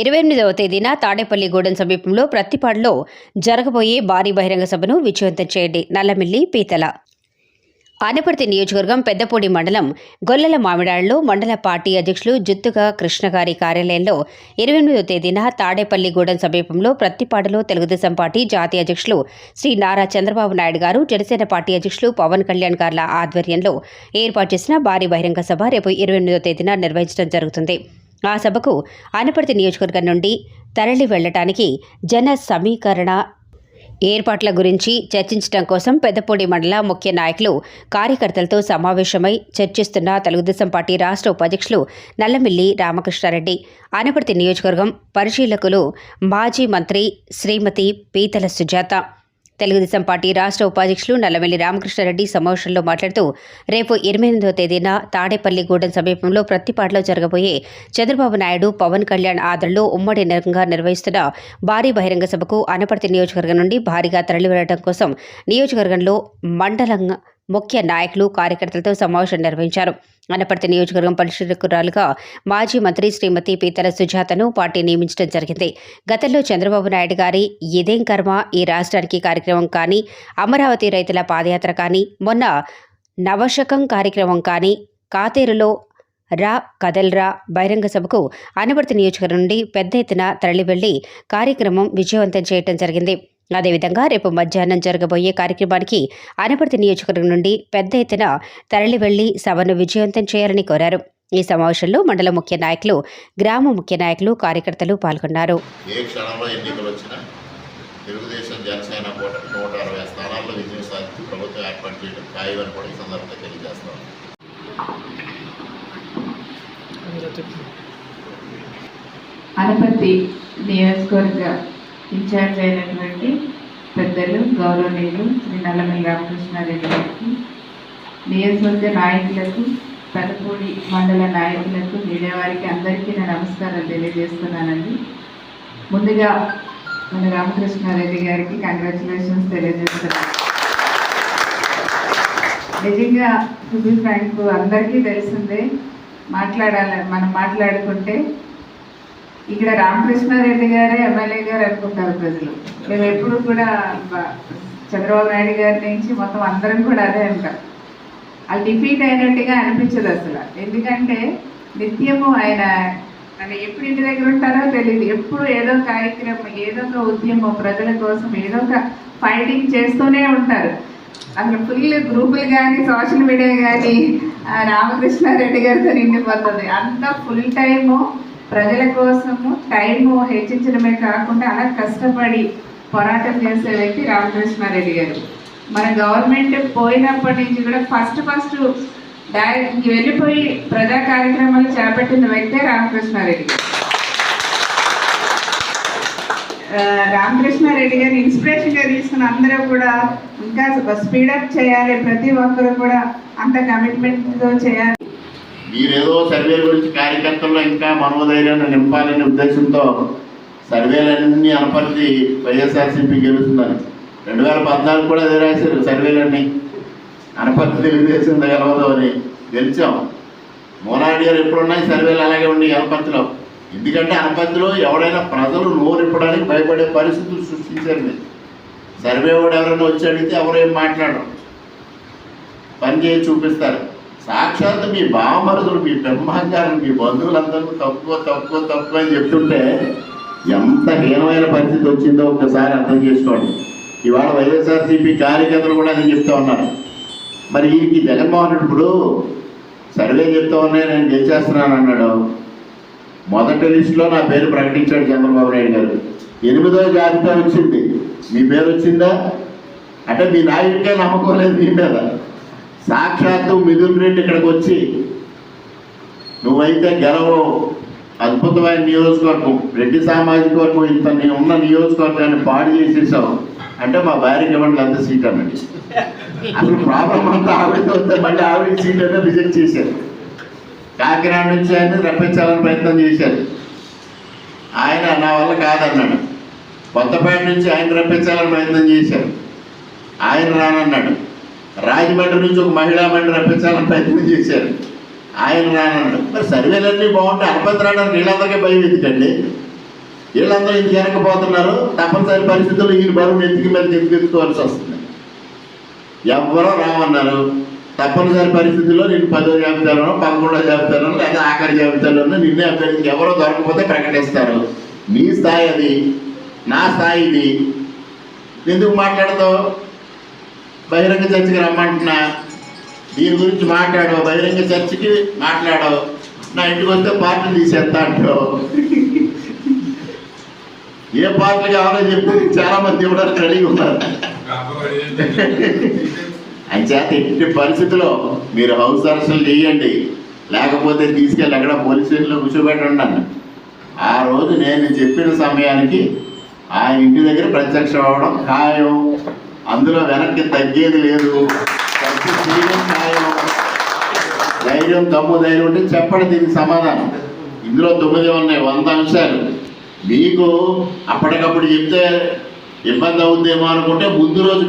ఇరవై ఎనిమిదవ తేదీన తాడేపల్లిగూడెం సమీపంలో ప్రత్తిపాడులో జరగబోయే భారీ బహిరంగ సభను విజయవంతం చేయండి. నల్లమిల్లి పీతల. ఆనపర్తి నియోజకవర్గం పెద్దపూడి మండలం గొల్లల మామిడాడులో మండల పార్టీ అధ్యక్షులు జుత్తుగా కృష్ణ గారి కార్యాలయంలో ఇరవై ఎనిమిదో తేదీన తాడేపల్లిగూడెం సమీపంలో ప్రత్తిపాడులో తెలుగుదేశం పార్టీ జాతీయ అధ్యక్షులు శ్రీ నారా చంద్రబాబు నాయుడు గారు జనసేన పార్టీ అధ్యక్షులు పవన్ కళ్యాణ్ గార్ల ఆధ్వర్యంలో ఏర్పాటు చేసిన భారీ బహిరంగ సభ రేపు ఇరవై ఎనిమిదో తేదీన నిర్వహించడం జరుగుతుంది. ఆ సభకు అనపర్తి నియోజకవర్గం నుండి తరలి వెళ్ళటానికి జన సమీకరణ ఏర్పాట్ల గురించి చర్చించడం కోసం పెద్దపూడి మండల ముఖ్య నాయకులు కార్యకర్తలతో సమావేశమై చర్చిస్తున్న తెలుగుదేశం పార్టీ రాష్ట్ర ఉపాధ్యక్షులు నల్లమిల్లి రామకృష్ణారెడ్డి అనపర్తి నియోజకవర్గం పరిశీలకులు మాజీ మంత్రి శ్రీమతి పీతల సుజాత తెలుగుదేశం పార్టీ రాష్ట్ర ఉపాధ్యక్షులు నల్లమెల్లి రామకృష్ణారెడ్డి సమావేశంలో మాట్లాడుతూ రేపు ఇరవై ఎనిమిదవ తేదీన తాడేపల్లిగూడెం సమీపంలో ప్రత్తిపాడులో జరగబోయే చంద్రబాబు నాయుడు పవన్ కళ్యాణ్ ఆదరణలో ఉమ్మడి నగరంగా నిర్వహిస్తున్న భారీ బహిరంగ సభకు అనపర్తి నియోజకవర్గం నుండి భారీగా తరలివెళ్ళడం కోసం నియోజకవర్గంలో మండలం ముఖ్య నాయకులు కార్యకర్తలతో సమావేశం నిర్వహించారు. అనపర్తి నియోజకవర్గం పరిశీలకురాలుగా మాజీ మంత్రి శ్రీమతి పీతల సుజాతను పార్టీ నియమించడం జరిగింది. గతంలో చంద్రబాబు నాయుడు గారి ఇదేం కర్మ? ఈ రాష్ట్రానికి కార్యక్రమం కానీ అమరావతి రైతుల పాదయాత్ర కానీ మొన్న నవశకం కార్యక్రమం కానీ కాతేరులో రా కదల్రా బహిరంగ సభకు అనపర్తి నియోజకవర్గం నుండి పెద్ద ఎత్తున తరలివెళ్ళి కార్యక్రమం విజయవంతం చేయడం జరిగింది. అదేవిధంగా రేపు మధ్యాహ్నం జరగబోయే కార్యక్రమానికి అనపర్తి నియోజకవర్గం నుండి పెద్ద ఎత్తున తరలి వెళ్ళి సభను విజయవంతం చేయాలని కోరారు. ఈ సమావేశంలో మండల ముఖ్య నాయకులు గ్రామ ముఖ్య నాయకులు కార్యకర్తలు పాల్గొన్నారు. ఏ క్షణంలో ఎన్నికలు వచ్చినా తెలుగుదేశం జనసేన కూటమి నూట అరవై స్థానాల్లో విజయం సాధించి ప్రభుత్వం ఏర్పాటు చేయడం ఖాయమని కూడా ఈ సందర్భంగా తెలియజేస్తాం అనపర్తి నియోజకవర్గ ఇన్ఛార్జ్ అయినటువంటి పెద్దలు గౌరవనీయులు శ్రీ నల్లమల్లి రామకృష్ణారెడ్డి గారికి నియోజకవర్గ నాయకులకు పెదపూడి మండల నాయకులకు మీడియా వారికి అందరికీ నా నమస్కారాలు తెలియజేస్తున్నానండి. ముందుగా మన రామకృష్ణారెడ్డి గారికి కంగ్రాచులేషన్స్ తెలియజేస్తున్నాను. నిజంగా టు ఫ్రాంక్ అందరికీ తెలిసిందే మాట్లాడాలి మనం మాట్లాడుకుంటే ఇక్కడ రామకృష్ణారెడ్డి గారే ఎమ్మెల్యే గారు అనుకుంటారు ప్రజలు. మేము ఎప్పుడు కూడా చంద్రబాబు నాయుడు గారి నుంచి మొత్తం అందరం కూడా అదే అంటారు అది డిఫీట్ అయినట్టుగా అనిపించదు అసలు. ఎందుకంటే నిత్యము ఆయన ఆయన ఎప్పుడు ఇంటి దగ్గర ఉంటారో తెలియదు ఎప్పుడు ఏదో కార్యక్రమం ఏదో ఒక ఉద్యమం ప్రజల కోసం ఏదో ఒక ఫైటింగ్ చేస్తూనే ఉంటారు. అసలు ఫుల్ గ్రూపులు కానీ సోషల్ మీడియా కానీ రామకృష్ణారెడ్డి గారితో నిండిపోతుంది. అంత ఫుల్ టైము ప్రజల కోసము టైము హెచ్చించడమే కాకుండా అలా కష్టపడి పోరాటం చేసే వ్యక్తి రామకృష్ణారెడ్డి గారు. మన గవర్నమెంట్ పోయినప్పటి నుంచి కూడా ఫస్ట్ ఫస్ట్ డైరెక్ట్ వెళ్ళిపోయి ప్రజా కార్యక్రమాలు చేపట్టిన వ్యక్తే రామకృష్ణారెడ్డి గారు. రామకృష్ణారెడ్డి గారిని ఇన్స్పిరేషన్గా తీసుకుని అందరూ కూడా ఇంకా స్పీడప్ చేయాలి. ప్రతి ఒక్కరు కూడా అంత కమిట్మెంట్తో చేయాలి. మీరేదో సర్వే గురించి కార్యకర్తల్లో ఇంకా మనోధైర్యాన్ని నింపాలనే ఉద్దేశంతో సర్వేలన్నీ అనపరిచి వైఎస్ఆర్సీపీ గెలుస్తుందని. రెండు వేల పద్నాలుగు కూడా అదే రాశారు సర్వేలన్నీ. అనపరిచి తెలుగుదేశం గెలవదు అని గెలిచాం. మోనాడి గారు ఎప్పుడున్నాయి? సర్వేలు అలాగే ఉన్నాయి అనపర్తిలో ఎందుకంటే అనపర్తిలో ఎవడైనా ప్రజలు నోరిప్పడానికి భయపడే పరిస్థితులు సృష్టించారు మీరు. సర్వే వాడు ఎవరైనా వచ్చి అడిగితే ఎవరేం మాట్లాడరు. పని చేసి చూపిస్తారు. సాక్షాత్ మీ బావమరుదులు మీ బ్రహ్మాంగారు మీ బంధువులందరూ తక్కువ తక్కువ తక్కువ అని చెప్తుంటే ఎంత హీనమైన పరిస్థితి వచ్చిందో ఒక్కసారి అర్థం చేసుకోండి. ఇవాళ వైఎస్ఆర్సీపీ కార్యకర్తలు కూడా అది చెప్తా ఉన్నారు. మరి వీరికి జగన్మోహన్ రెడ్డి ఇప్పుడు సర్వే చెప్తా ఉన్నాయి నేను గెలిచేస్తున్నాను అన్నాడు. మొదటి లిస్టులో నా పేరు ప్రకటించాడు చంద్రబాబు నాయుడు గారు. ఎనిమిదో జాబితా వచ్చింది. మీ పేరు వచ్చిందా? అంటే మీ నాయకుడికే నమ్మకం లేదు మీ మీద. సాక్షాత్తు మిథున్ రెడ్డి ఇక్కడికి వచ్చి నువ్వైతే గెలవు. అద్భుతమైన నియోజకవర్గం. రెడ్డి సామాజిక వర్గం ఇంత నేను ఉన్న నియోజకవర్గాన్ని పాడు చేసేసావు. అంటే మా భార్యకి ఇవ్వండి అంత సీట్ అన్నది అసలు ప్రాబ్లం అంతా ఆవిడతో వస్తే మళ్ళీ ఆవిడ సీట్ అనేది రిజెక్ట్ చేశారు. కాకినాడ నుంచి ఆయన రప్పించాలని ప్రయత్నం చేశారు. ఆయన నా వల్ల కాదన్నాడు. కొత్తపేట నుంచి ఆయన రప్పించాలని ప్రయత్నం చేశారు. ఆయన రానన్నాడు. రాజమండ్రి నుంచి ఒక మహిళా మండలి రప్పించాలని ప్రయత్నం చేశారు. ఆయన రానన్నాడు మరి సర్వేలన్నీ బాగుంటే అనుపతి రావడానికి వీళ్ళందరికీ భయం ఎందుకండి? వీళ్ళందరూ ఇంక వెనకపోతున్నారు. తప్పనిసరి పరిస్థితుల్లో ఈ బరువు ఎత్తికి మీద ఎత్తుకోవాల్సి వస్తుంది? ఎవరో రామన్నారు తప్పనిసరి పరిస్థితుల్లో నేను పదో జాబితాలోనో పదమూడో జాబితాలోనో లేదా ఆఖరి జాబితాలోనో నిన్నే అభ్యర్థికి ఎవరో దొరకకపోతే ప్రకటిస్తారు. నీ స్థాయి అది నా స్థాయి ఇది. ఎందుకు మాట్లాడతావు? బహిరంగ చర్చికి రమ్మంటున్నా. దీని గురించి మాట్లాడవు బహిరంగ చర్చికి మాట్లాడవు. నా ఇంటికి వస్తే పార్టీ తీసేస్తా అంటావు. ఏ పార్టీ కావాలో చెప్పి చాలా మంది ఇవ్వడానికి కలిగి ఉన్నారు. అంచేత ఇంటి పరిస్థితిలో మీరు హౌస్ అరెస్టులు చేయండి. లేకపోతే తీసుకెళ్ళి అక్కడ పోలీస్ స్టేషన్లో కూర్చోబెట్టండి ఆ రోజు నేను చెప్పిన సమయానికి ఆ ఇంటి దగ్గర ప్రత్యక్షం అవడం ఖాయం. అందులో వెనక్కి తగ్గేది లేదు. ధైర్యం దమ్ము ధైర్యం ఉంటే చెప్పండి దీనికి సమాధానం. ఇందులో తొమ్మిది ఉన్నాయి వంద అంశాలు. మీకు అప్పటికప్పుడు చెప్తే ఇబ్బంది అవుద్దేమో అనుకుంటే ముందు రోజు